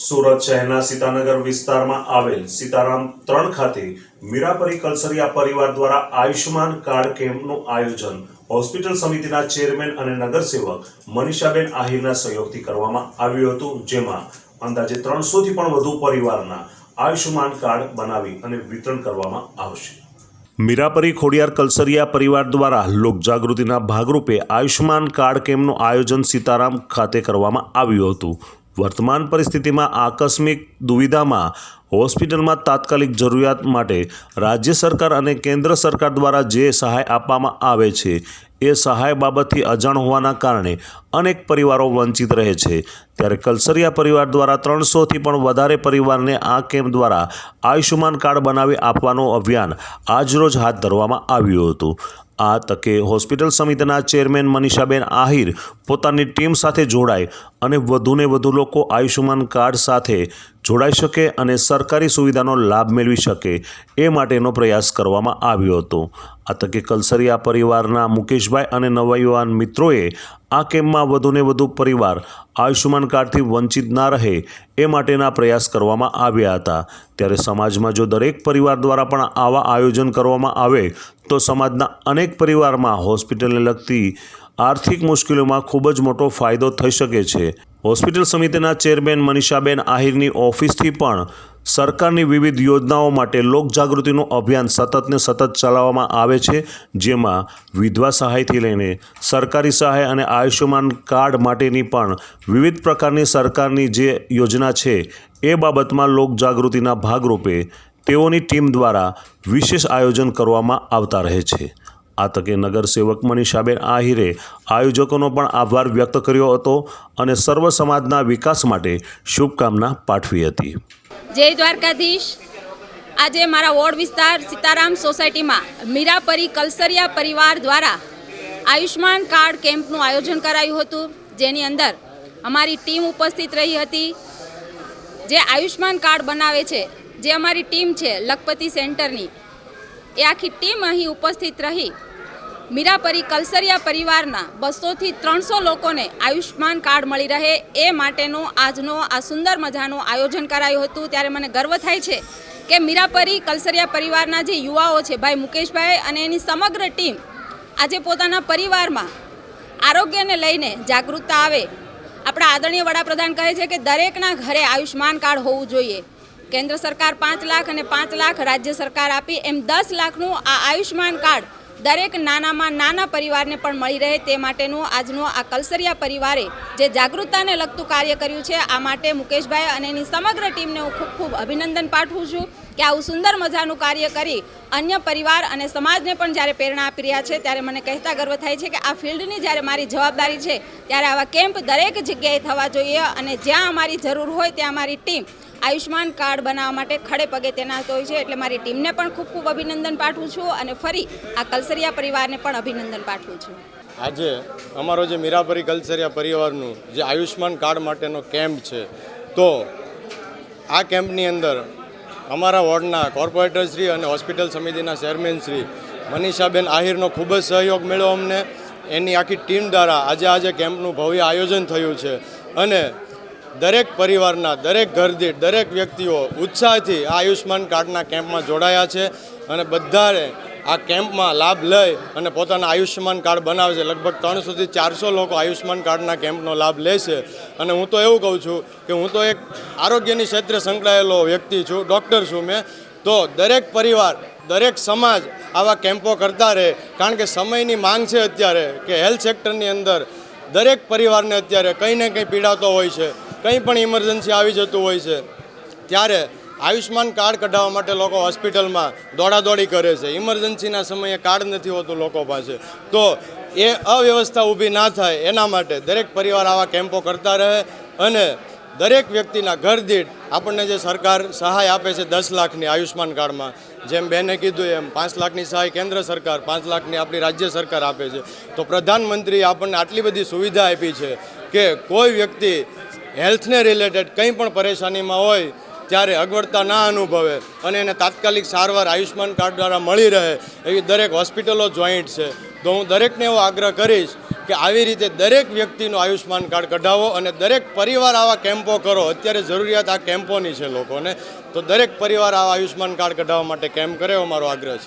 સુરત શહેરના સીતાનગર વિસ્તારમાં આવેલ સીતારામ ત્રણ ખાતે મીરાપરી કલસરિયા પરિવાર દ્વારા આયુષ્યમાન કાર્ડ કેમ્પનું આયોજન હોસ્પિટલ સમિતિના ચેરમેન અને નગરસેવક મનીષાબેન આહિરના સહયોગથી કરવામાં આવ્યું હતું, જેમાં અંદાજે ત્રણસોથી પણ વધુ પરિવારના આયુષ્યમાન કાર્ડ બનાવી અને વિતરણ કરવામાં આવશે. મીરાપરી ખોડિયાર કલસરિયા પરિવાર દ્વારા લોકજાગૃતિના ભાગરૂપે આયુષ્યમાન કાર્ડ કેમ્પનું આયોજન સીતારામ ખાતે કરવામાં આવ્યું હતું. વર્તમાન પરિસ્થિતિમાં આકસ્મિક દુવિધામાં હોસ્પિટલમાં તાત્કાલિક જરૂરિયાત માટે રાજ્ય સરકાર અને કેન્દ્ર સરકાર દ્વારા જે સહાય આપવામાં આવે છે, એ સહાય બાબતથી અજાણ હોવાના કારણે અનેક પરિવારો વંચિત રહે છે. ત્યારે કલસરિયા પરિવાર દ્વારા ત્રણસોથી પણ વધારે પરિવારને આ કેમ્પ દ્વારા આયુષ્યમાન કાર્ડ બનાવી આપવાનું અભિયાન આજરોજ હાથ ધરવામાં આવ્યું હતું. આ તકે હોસ્પિટલ સમિતિના ચેરમેન મનીષાબેન આહિર પોતાની ટીમ સાથે જોડાય અને વધુને વધુ લોકો આયુષ્યમાન કાર્ડ સાથે જોડાઈ શકે અને સરકારી સુવિધાનો લાભ મેળવી શકે એ માટેનો પ્રયાસ કરવામાં આવ્યો હતો. આ તકે કલસરિયા પરિવારના મુકેશભાઈ અને નવયુવાન મિત્રોએ આ કેમ્પમાં વધુને વધુ પરિવાર આયુષ્યમાન કાર્ડથી વંચિત ના રહે એ માટેના પ્રયાસ કરવામાં આવ્યા હતા. ત્યારે સમાજમાં જો દરેક પરિવાર દ્વારા પણ આવા આયોજન કરવામાં આવે તો સમાજના અનેક પરિવારમાં હોસ્પિટલને લગતી આર્થિક મુશ્કેલીઓમાં ખૂબ જ મોટો ફાયદો થઈ શકે છે. હોસ્પિટલ સમિતિના ચેરમેન મનીષાબેન આહિરની ઓફિસથી પણ સરકારની વિવિધ યોજનાઓ માટે લોકજાગૃતિનું અભિયાન સતતને સતત ચલાવવામાં આવે છે, જેમાં વિધવા સહાયથી લઈને સરકારી સહાય અને આયુષ્યમાન કાર્ડ માટેની પણ વિવિધ પ્રકારની સરકારની જે યોજના છે, એ બાબતમાં લોકજાગૃતિના ભાગરૂપે તેઓની ટીમ દ્વારા વિશેષ આયોજન કરવામાં આવતા રહે છે. આ તકે નગરસેવક મનીષાબેન આહિરે આયોજકોનો પણ આભાર વ્યક્ત કર્યો હતો અને સર્વ સમાજના વિકાસ માટે શુભકામના પાઠવી હતી. જય દ્વારકાધીશ. આજે મારા વોર્ડ વિસ્તાર સીતારામ સોસાયટીમાં મીરાપરી કલસરિયા પરિવાર દ્વારા આયુષ્માન કાર્ડ કેમ્પનું આયોજન કરાયું હતું, જેની અંદર અમારી ટીમ ઉપસ્થિત રહી હતી. જે આયુષ્માન કાર્ડ બનાવે છે, જે અમારી ટીમ છે લખપતિ સેન્ટરની, એ આખી ટીમ અહીં ઉપસ્થિત રહી મીરાપરી કલસરિયા પરિવારના બસોથી ત્રણસો લોકોને આયુષ્માન કાર્ડ મળી રહે એ માટેનો આજનો આ સુંદર મજાનું આયોજન કરાયું હતું. ત્યારે મને ગર્વ થાય છે કે મીરાપરી કલસરિયા પરિવારના જે યુવાઓ છે, ભાઈ મુકેશભાઈ અને એની સમગ્ર ટીમ આજે પોતાના પરિવારમાં આરોગ્યને લઈને જાગૃતતા આવે. આપણા આદરણીય વડાપ્રધાન કહે છે કે દરેકના ઘરે આયુષ્માન કાર્ડ હોવું જોઈએ. કેન્દ્ર સરકાર પાંચ લાખ અને પાંચ લાખ રાજ્ય સરકાર આપી એમ દસ લાખનું આ આયુષ્માન કાર્ડ દરેક નાનામાં નાના પરિવારને પણ મળી રહે તે માટેનું આજનો આ કલસરિયા પરિવારે જે જાગૃતતાને લગતું કાર્ય કર્યું છે, આ માટે મુકેશભાઈ અને એની સમગ્ર ટીમને હું ખૂબ ખૂબ અભિનંદન પાઠવું છું કે આવું સુંદર મજાનું કાર્ય કરી અન્ય પરિવાર અને સમાજને પણ જ્યારે પ્રેરણા આપી રહ્યા છે, ત્યારે મને કહેતા ગર્વ થાય છે કે આ ફિલ્ડની જ્યારે મારી જવાબદારી છે, ત્યારે આવા કેમ્પ દરેક જગ્યાએ થવા જોઈએ અને જ્યાં અમારી જરૂર હોય ત્યાં અમારી ટીમ આયુષ્માન કાર્ડ બનાવવા માટે ખડે પગે તેના હોય છે. એટલે મારી ટીમને પણ ખૂબ ખૂબ અભિનંદન પાઠવું છું અને ફરી આ કલસરિયા પરિવારને પણ અભિનંદન પાઠવું છું. આજે અમારો જે મીરાપરી કલસરિયા પરિવારનું જે આયુષ્માન કાર્ડ માટેનો કેમ્પ છે, તો આ કેમ્પની અંદર અમારા વોર્ડના કોર્પોરેટરશ્રી અને હોસ્પિટલ સમિતિના ચેરમેનશ્રી મનીષાબેન આહિરનો ખૂબ જ સહયોગ મળ્યો અમને. એની આખી ટીમ દ્વારા આજે આજે કેમ્પનું ભવ્ય આયોજન થયું છે. અને દરેક પરિવારના, દરેક ઘરદીઠ દરેક વ્યક્તિઓ ઉત્સાહથી આ આયુષ્માન કાર્ડના કેમ્પમાં જોડાયા છે અને બધાએ આ કેમ્પમાં લાભ લઈ અને પોતાના આયુષ્યમાન કાર્ડ બનાવે છે લગભગ ત્રણસોથી ચારસો લોકો આયુષ્યમાન કાર્ડના કેમ્પનો લાભ લેશે. અને હું તો એવું કહું છું કે હું તો એક આરોગ્યની ક્ષેત્રે સંકળાયેલો વ્યક્તિ છું, ડૉક્ટર છું મેં. તો દરેક પરિવાર, દરેક સમાજ આવા કેમ્પો કરતા રહે. કારણ કે સમયની માંગ છે અત્યારે કે હેલ્થ સેક્ટરની અંદર દરેક પરિવારને અત્યારે કંઈ ને કંઈ પીડાતો હોય છે, કંઈ પણ ઇમરજન્સી આવી જતું હોય છે, ત્યારે આયુષ્માન કાર્ડ કઢાવવા માટે લોકો હોસ્પિટલમાં દોડાદોડી કરે છે. ઇમરજન્સીના સમયે કાર્ડ નથી હોતું લોકો પાસે. તો એ અવ્યવસ્થા ઊભી ના થાય એના માટે દરેક પરિવાર આવા કેમ્પો કરતા રહે અને દરેક વ્યક્તિના ઘર દીઠ આપણને જે સરકાર સહાય આપે છે દસ લાખની આયુષ્માન કાર્ડમાં, જેમ બેને કીધું એમ, પાંચ લાખની સહાય કેન્દ્ર સરકાર, પાંચ લાખની આપણી રાજ્ય સરકાર આપે છે. તો પ્રધાનમંત્રીએ આપણને આટલી બધી સુવિધા આપી છે કે કોઈ વ્યક્તિ હેલ્થને રિલેટેડ કંઈ પણ પરેશાનીમાં હોય, ત્યારે અગવડતા ના અનુભવે અને એને તાત્કાલિક સારવાર આયુષ્માન કાર્ડ દ્વારા મળી રહે એવી દરેક હોસ્પિટલો જોઈન્ટ છે. તો હું દરેકને એવો આગ્રહ કરીશ કે આવી રીતે દરેક વ્યક્તિનું આયુષ્માન કાર્ડ કઢાવો અને દરેક પરિવાર આવા કેમ્પો કરો. અત્યારે જરૂરિયાત આ કેમ્પોની છે લોકોને. તો દરેક પરિવાર આવા આયુષ્માન કાર્ડ કઢાવવા માટે કેમ્પ કરે એવો મારો આગ્રહ છે.